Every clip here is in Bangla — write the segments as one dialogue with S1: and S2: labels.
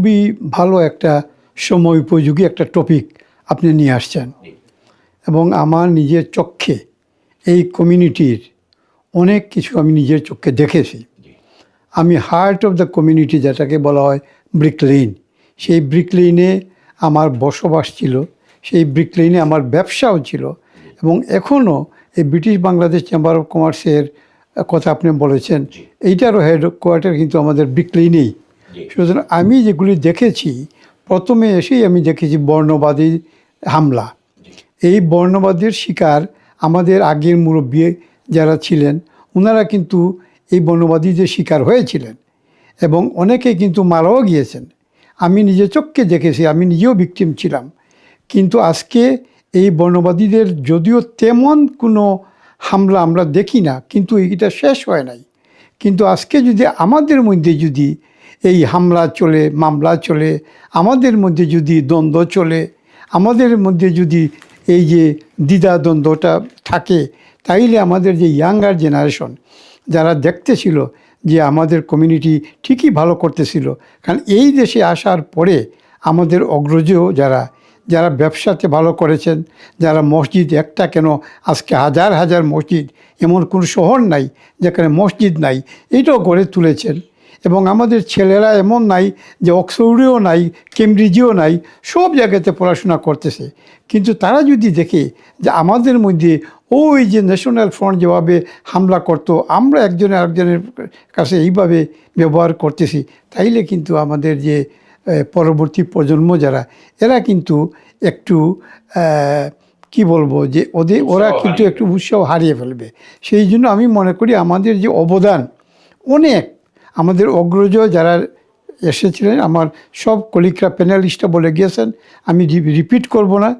S1: খুবই ভালো একটা সময় উপযোগী একটা টপিক আপনি নিয়ে আসছেন। এবং আমার নিজের চক্ষে এই কমিউনিটির অনেক কিছু আমি নিজের চোখে দেখেছি। আমি হার্ট অফ দ্য কমিউনিটি যেটাকে বলা হয় ব্রিক লেন সেই ব্রিক লেনে আমার বসবাস ছিল সেই ব্রিক লেনে আমার ব্যবসাও ছিল এবং এখনও এই ব্রিটিশ বাংলাদেশ চেম্বার অফ কমার্সের কথা আপনি বলেছেন এইটারও হেড কোয়ার্টার কিন্তু আমাদের ব্রিক লেনেই সুতরাং আমি যেগুলি দেখেছি প্রথমে এসেই আমি দেখেছি বর্ণবাদী হামলা। এই বর্ণবাদের শিকার আমাদের আগের মুরব্বী যারা ছিলেন ওনারা কিন্তু এই বর্ণবাদীদের শিকার হয়েছিলেন এবং অনেকে কিন্তু মারাও গিয়েছেন। আমি নিজে চোখকে দেখেছি আমি নিজেও ভিকটিম ছিলাম। কিন্তু আজকে এই বর্ণবাদীদের যদিও তেমন কোনো হামলা আমরা দেখি না কিন্তু এটা শেষ হয় নাই। কিন্তু আজকে যদি আমাদের মধ্যে যদি এই হামলা চলে, মামলা চলে, আমাদের মধ্যে যদি দ্বন্দ্ব চলে, আমাদের মধ্যে যদি এই যে দ্বিধা দ্বন্দ্বটা থাকে, তাইলে আমাদের যে ইয়াঙ্গার জেনারেশন, যারা দেখতেছিল যে আমাদের কমিউনিটি ঠিকই ভালো করতেছিল, কারণ এই দেশে আসার পরে আমাদের অগ্রজ যারা যারা ব্যবসাতে ভালো করেছেন, যারা মসজিদ একটা কেন, আজকে হাজার হাজার মসজিদ, এমন কোনো শহর নাই যেখানে মসজিদ নাই, এটাও গড়ে তুলেছেন। এবং আমাদের ছেলেরা এমন নাই যে অক্সফোর্ডেও নাই কেমব্রিজেও নাই সব জায়গাতে পড়াশোনা করতেছে। কিন্তু তারা যদি দেখে যে আমাদের মধ্যে ওই যে ন্যাশনাল ফ্রন্ট যেভাবে হামলা করতো আমরা একজনের আরেকজনের কাছে এইভাবে ব্যবহার করতেছি তাইলে কিন্তু আমাদের যে পরবর্তী প্রজন্ম যারা এরা কিন্তু একটু কি বলব যে ওদের ওরা কিন্তু একটু উৎসাহ হারিয়ে ফেলবে। সেই জন্য আমি মনে করি আমাদের যে অবদান অনেক আমাদের অগ্রজ যারা এসেছিলেন, আমার সব কলিকরা প্যানেলিস্টরা বলে গিয়েছেন, আমি রিপিট করব না,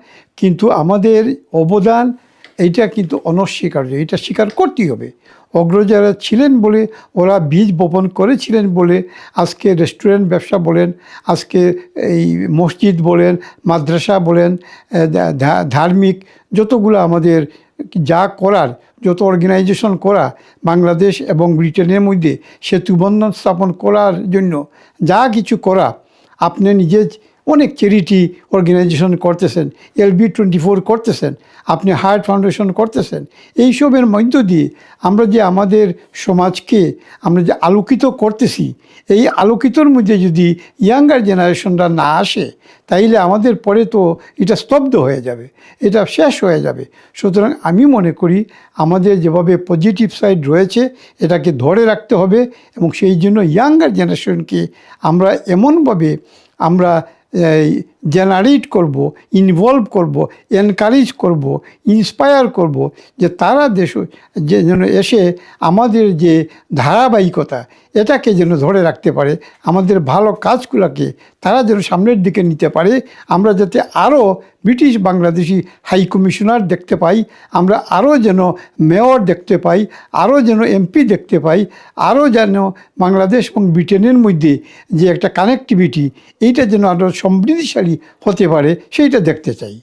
S1: কিন্তু আমাদের অবদান এইটা কিন্তু অনস্বীকার্য এটা স্বীকার করতেই হবে। অগ্রজারা ছিলেন বলে, ওরা বীজ বপন করেছিলেন বলে আজকে রেস্টুরেন্ট ব্যবসা বলেন, আজকে এই মসজিদ বলেন, মাদ্রাসা বলেন ধার্মিক যতগুলো আমাদের যা করার, যত অর্গানাইজেশন করা, বাংলাদেশ এবং ব্রিটেনের মধ্যে সেতুবন্ধন স্থাপন করার জন্য যা কিছু করা, আপনি নিজে অনেক চ্যারিটি অর্গানাইজেশন করতেছেন এলবি টোয়েন্টি ফোর করতেছেন, আপনি হায়ার ফাউন্ডেশন করতেছেন। এইসবের মধ্য দিয়ে আমরা যে আমাদের সমাজকে আমরা যে আলোকিত করতেছি, এই আলোকিতর মধ্যে যদি ইয়াঙ্গার জেনারেশনরা না আসে, তাইলে আমাদের পরে তো এটা স্তব্ধ হয়ে যাবে, এটা শেষ হয়ে যাবে। সুতরাং আমি মনে করি আমাদের যেভাবে পজিটিভ সাইড রয়েছে, এটাকে ধরে রাখতে হবে এবং সেই জন্য ইয়াঙ্গার জেনারেশনকে আমরা এমনভাবে আমরা জেনারেট করব ইনভলভ করব এনকারেজ করব ইন্সপায়ার করব যে তারা দেশ, যে যেন এসে আমাদের যে ধারাবাহিকতা এটাকে যেন ধরে রাখতে পারে, আমাদের ভালো কাজগুলোকে তারা যেন সামনের দিকে নিতে পারে, আমরা যাতে আরও ব্রিটিশ বাংলাদেশি হাই কমিশনার দেখতে পাই। আমরা আরও যেন মেয়র দেখতে পাই, আরও যেন এমপি দেখতে পাই, আরও যেন বাংলাদেশ এবং ব্রিটেনের মধ্যে যে একটা কানেক্টিভিটি এইটা যেন আরও সমৃদ্ধিশালী হতে পারে, সেইটা দেখতে চাই।